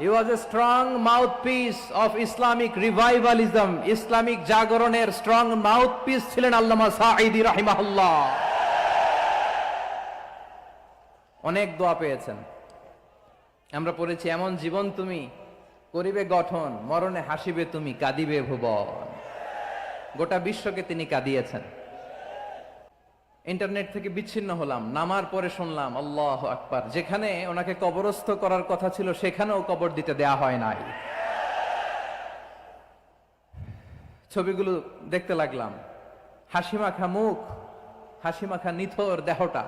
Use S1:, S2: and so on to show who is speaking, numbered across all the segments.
S1: He was a strong mouthpiece of Islamic revivalism, Islamic জাগরণের strong mouthpiece ছিলেন আল্লামা সাঈদি রাহিমাহুল্লাহ। অনেক দোয়া পেয়েছেন। আমরা পড়েছি এমন জীবন তুমি করিবে গঠন মরণে হাসিবে তুমি কাঁদিবে ভুবন। গোটা বিশ্বকে তিনি কাঁদিয়েছেন। ইন্টারনেট থেকে বিচ্ছিন্ন হলাম, নামার পরে শুনলাম, আল্লাহ আকবার। যেখানে ওনাকে কবরস্থ করার কথা ছিল, সেখানেও কবর দিতে দেয়া হয় নাই। ছবিগুলো দেখতে লাগলাম। হাসি মাখা মুখ, হাসি মাখা নিথর দেহটা।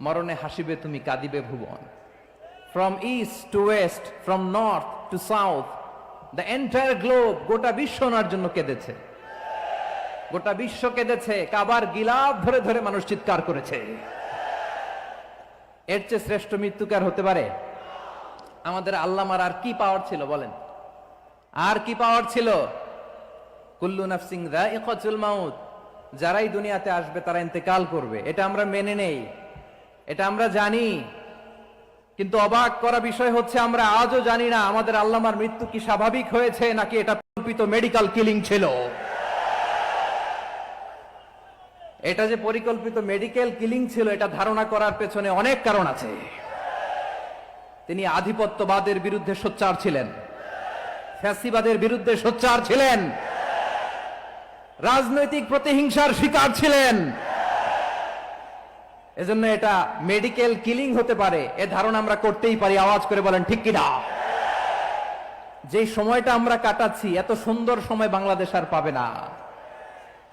S1: মরণে হাসিবে তুমি, কাঁদিবে ভুবন। From east to west from north to south the entire globe গোটা বিশ্ব ওনার জন্য কেঁদেছে। গোটা বিশ্ব কেঁদেছে, কাবার গিলাপ ধরে ধরে মানুষ চিৎকার করেছে। এর চেয়ে শ্রেষ্ঠ মৃত্যুকার হতে পারে? আমাদের আল্লামার আর কি পাওয়ার ছিল বলেন? আর কি পাওয়ার ছিল? কুল্লু নাফসিং মাউত। যারাই দুনিয়াতে আসবে, তারা ইন্তেকাল করবে। এটা আমরা মেনে নেই। এটা আমরা জানি। কিন্তু অবাক করা বিষয় হচ্ছে, আমরা আজও জানি না আমাদের আল্লামার মৃত্যু কি স্বাভাবিক হয়েছে, নাকি এটা কল্পিত মেডিকেল কিলিং ছিল। এটা যে পরিকল্পিত মেডিকেল কিলিং ছিল, এটা ধারণা করার পেছনে অনেক কারণ আছে। তিনি আধিপত্যবাদের বিরুদ্ধে সোচ্চার ছিলেন। ফ্যাসিবাদের বিরুদ্ধে সোচ্চার ছিলেন। রাজনৈতিক প্রতিহিংসার শিকার ছিলেন। এজন্য এটা মেডিকেল কিলিং হতে পারে। এ ধারণা আমরা করতেই পারি, আওয়াজ করে বলেন, ঠিক কিনা? যে সময়টা আমরা কাটাচ্ছি, এত সুন্দর সময় বাংলাদেশ আর পাবে না।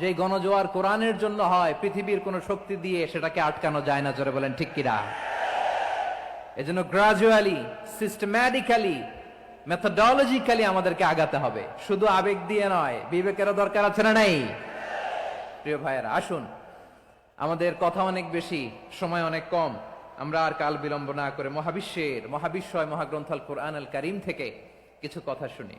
S1: যেই গণজোয়ার কোরআনের জন্য হয়, পৃথিবীর কোন শক্তি দিয়ে সেটাকে আটকানো যায় না, জোরে বলেন, ঠিক কিরা এজন্য গ্রাজুয়ালি সিস্টেম্যাটিক্যালি মেথোডলজিক্যালি আমাদেরকে আগাতে হবে। শুধু আবেগ দিয়ে নয়, বিবেকেরও দরকার আছে না নাই? প্রিয় ভাইয়েরা, আসুন। আমাদের কথা অনেক বেশি, সময় অনেক কম। আমরা আর কাল বিলম্ব না করে মহাবিশ্বের, মহাবিশ্বয় মহাগ্রন্থাল কোরআন আল করিম থেকে কিছু কথা শুনি।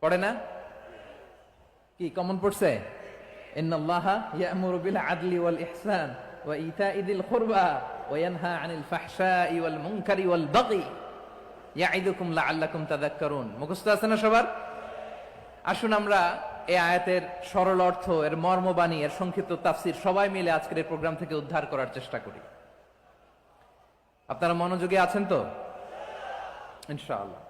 S1: পড়ে না? কি কমন পড়ছে? আছে না সবার? আসুন আমরা এই আয়াতের সরল অর্থ, এর মর্মবাণী এর সংক্ষিপ্ত তাফসির সবাই মিলে আজকের এই প্রোগ্রাম থেকে উদ্ধার করার চেষ্টা করি। আপনারা মনোযোগী আছেন তো? ইনশাআল্লাহ।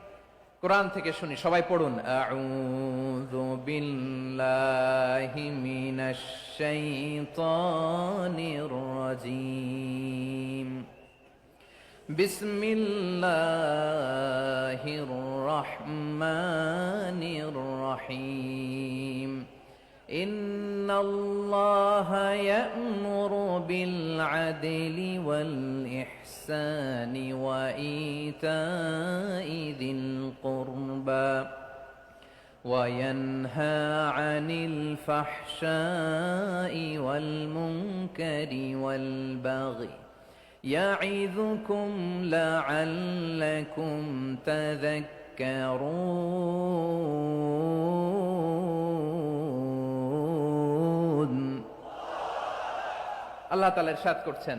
S1: কোরআন থেকে শুনি সবাই পড়ুন আউযু বিল্লাহি মিনাশ শাইতানির রাজিম بسم الله الرحمن الرحيم إن الله يأمر بالعدل والإحسان وإيتاء ذي القربى وينهى عن الفحشاء والمنكر والبغي يعظكم لعلكم تذكرون আল্লাহ তাআলা ইরশাদ করছেন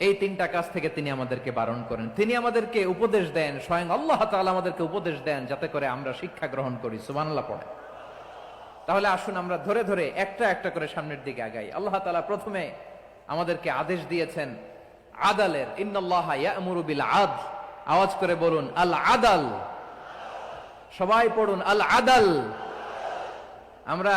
S1: এই তিনটা কাজ থেকে তিনি আমাদেরকে বারণ করেন। তিনি আমাদেরকে উপদেশ দেন, স্বয়ং আল্লাহ তাআলা আমাদেরকে উপদেশ দেন যাতে করে আমরা শিক্ষা গ্রহণ করি। সুবহানাল্লাহ পড়ে। তাহলে আসুন আমরা ধরে ধরে একটা একটা করে সামনের দিকে আগাই। আল্লাহ তালা প্রথমে আমাদেরকে আদেশ দিয়েছেন, আদালের, ইন্নাল্লাহ ইয়ামুরু বিল আদ আওয়াজ করে বলুন আল আদাল সবাই পড়ুন আল আদাল আমরা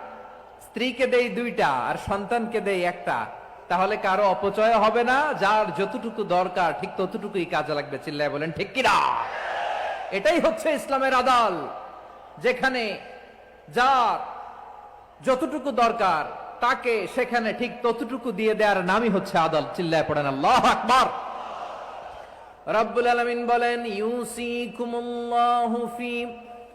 S1: স্ত্রীকে দেই দুইটা আর সন্তানকে দেই একটা, তাহলে কারও অপচয় হবে না, যার যতটুকু দরকার, ঠিক ততটুকুই কাজে লাগবে, চিল্লায় বলেন, ঠিক কিনা? এটাই হচ্ছে ইসলামের আদাল, যেখানে যার যতটুকু দরকার, তাকে সেখানে ঠিক ততটুকু দিয়ে দেওয়ার নামই হচ্ছে আদাল, চিল্লায় পড়েন, আল্লাহ আকবার। রব্বুল আলামিন বলেন, ইউসিকুমুল্লাহু ফি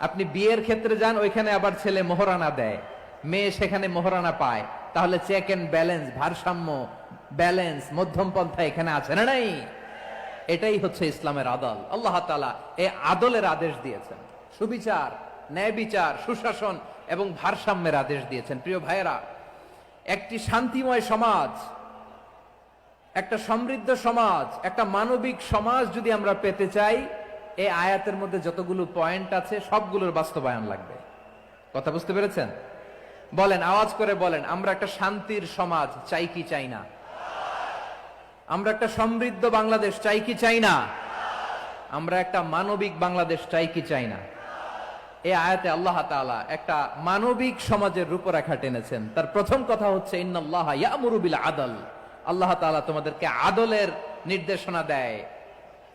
S1: আপনি বিয়ের ক্ষেত্রে যান, ওইখানে আবার ছেলে মোহরানা দেয়। মেয়ে সেখানে মোহরানা পায়। তাহলে চেক এন্ড ব্যালেন্স ভারসাম্য ব্যালেন্স মধ্যম পন্থা এখানে আছে না নাই? এটাই হচ্ছে ইসলামের আদল। আল্লাহ তালা এই আদলের আদেশ দিয়েছেন। সুবিচার ন্যায় বিচার সুশাসন এবং ভারসাম্যের আদেশ দিয়েছেন। প্রিয় ভাইয়েরা, একটি শান্তিময় সমাজ, একটা সমৃদ্ধ সমাজ, একটা মানবিক সমাজ যদি আমরা পেতে চাই এই আয়াতের মধ্যে যতগুলো পয়েন্ট আছে, সবগুলোর বাস্তবায়ন লাগবে। কথা বুঝতে পেরেছেন? বলেন, আওয়াজ করে বলেন, আমরা একটা শান্তির সমাজ, চাই কি চাই না? আমরা একটা সমৃদ্ধ বাংলাদেশ, চাই কি চাই না? আমরা একটা মানবিক বাংলাদেশ, চাই কি চাই না? এই আয়াতে আল্লাহ তাআলা একটা মানবিক সমাজের রূপরেখা টেনেছেন। তার প্রথম কথা হচ্ছে, ইন্নাল্লাহ ইয়ামুরু বিল আদল। আল্লাহ তাআলা তোমাদেরকে আদলের নির্দেশনা দেয়।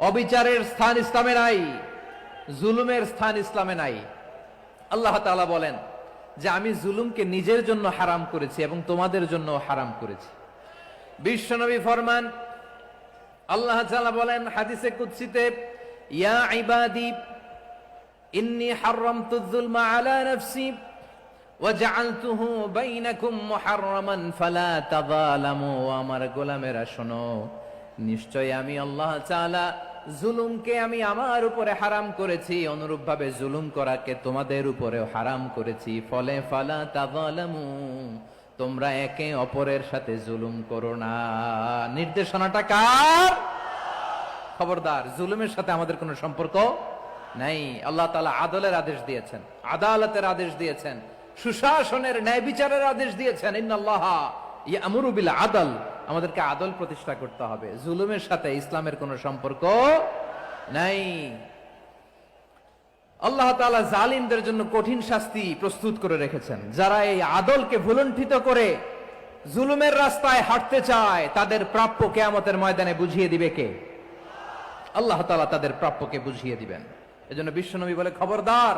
S1: অবিচারের স্থান ইসলামে নাই জুলুমের স্থান ইসলামে নাই আল্লাহ তাআলা বলেন যে আমি জুলুমকে নিজের জন্য হারাম করেছি এবং তোমাদের জন্য হারাম করেছি বিশ্বনবী ফরমান আল্লাহ তাআলা বলেন হাদিসে কুদসিতে ইয়া ইবাদি ইন্নী হারামতু যুলমা আলা নাফসি وجعلته بينكم محرما فلا تظالموا আমার গোলামেরা শোনো নিশ্চয় আমি আল্লাহ তাআলা জুলুমকে আমি আমার উপরে হারাম করেছি, অনুরূপভাবে জুলুম করাকে তোমাদের উপরেও হারাম করেছি। ফলে ফালা তাযালামু, তোমরা একে অপরের সাথে জুলুম করো না। নির্দেশনাটা কার? খবরদার, জুলুমের সাথে আমাদের কোনো সম্পর্ক নাই। আল্লাহ তাআলা আদলের আদেশ দিয়েছেন, আদালতের আদেশ দিয়েছেন, সুশাসনের ন্যায় বিচারের আদেশ দিয়েছেন। ইন্নাল্লাহ ইয়ামুরু বিল আদল। আমাদেরকে আদল প্রতিষ্ঠা করতে হবে। জুলুমের সাথে ইসলামের কোনো সম্পর্ক নাই। আল্লাহ তাআলা জালিমদের জন্য কঠিন শাস্তি প্রস্তুত করে রেখেছেন। যারা এই আদলকে ভুলণ্ঠিত করে জুলুমের রাস্তায় হাঁটতে চায়, তাদের প্রাপ্য কেয়ামতের ময়দানে বুঝিয়ে দিবে কে? আল্লাহ তালা তাদের প্রাপ্যকে বুঝিয়ে দিবেন। এজন্য বিশ্বনবী বলে, খবরদার,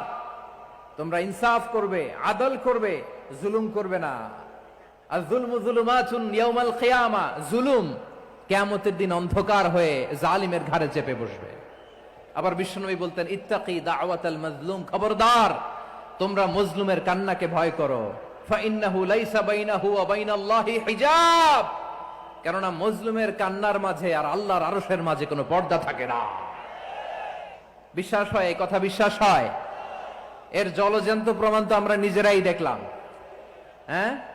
S1: তোমরা ইনসাফ করবে, আদল করবে, জুলুম করবে না। আর জুলমু জুলুমাতুন ইয়াউমাল কিয়ামা জুলুম। কিয়ামতের দিন অন্ধকার হয়ে জালিমের ঘাড়ে চেপে বসবে। আবার বিশ্বনবী বলতেন, ইত্তাকি দাওয়াতাল মাজলুম, খবরদার, তোমরা মজলুমের কান্নাকে ভয় করো। ফাইন্নাহু লাইসা বাইনাহু ওয়া বাইনাল্লাহি হিজাব। কেননা মজলুমের কান্নার মাঝে আর আল্লাহর আরশের মাঝে কোনো পর্দা থাকে না। বিশ্বাস হয়, এই কথা বিশ্বাস হয়। এর জলজন্ত প্রমাণ তো আমরা নিজেরাই দেখলাম। হ্যাঁ?